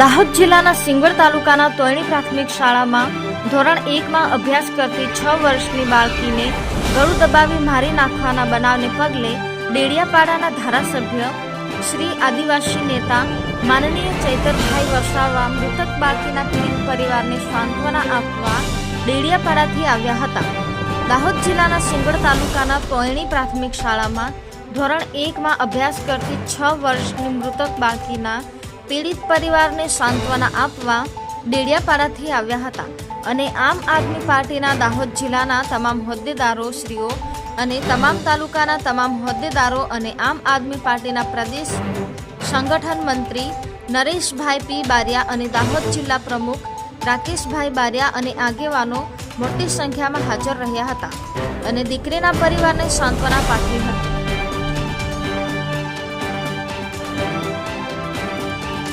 દાહોદ જિલ્લાના સિંગર તાલુકાના તોયણી પ્રાથમિક શાળામાં ધોરણ એકમાં અભ્યાસ કરતી છ વર્ષની બાળકીને ગળું દબાવી મારી નાખવાના બનાવને પગલે ડેડિયાપાડાના ધારાસભ્ય શ્રી આદિવાસી નેતા માનનીય ચૈતરભાઈ વસાવા મૃતક બાળકીના પીડિત પરિવારને સાંત્વના આપવા ડેડિયાપાડાથી આવ્યા હતા. દાહોદ જિલ્લાના સિંગર તાલુકાના તોયણી પ્રાથમિક શાળામાં ધોરણ એકમાં અભ્યાસ કરતી છ વર્ષની મૃતક બાળકીના પીડિત પરિવારને સાંત્વના આપવા ડેડિયાપાડાથી આવ્યા હતા અને આમ આદમી પાર્ટીના દાહોદ જિલ્લાના તમામ હોદ્દેદારો, શ્રીઓ અને તમામ તાલુકાના તમામ હોદ્દેદારો અને આમ આદમી પાર્ટીના પ્રદેશ સંગઠન મંત્રી નરેશભાઈ પી બારિયા અને દાહોદ જિલ્લા પ્રમુખ રાકેશભાઈ બારિયા અને આગેવાનો મોટી સંખ્યામાં હાજર રહ્યા હતા અને દીકરીના પરિવારને સાંત્વના પાઠવી હતી.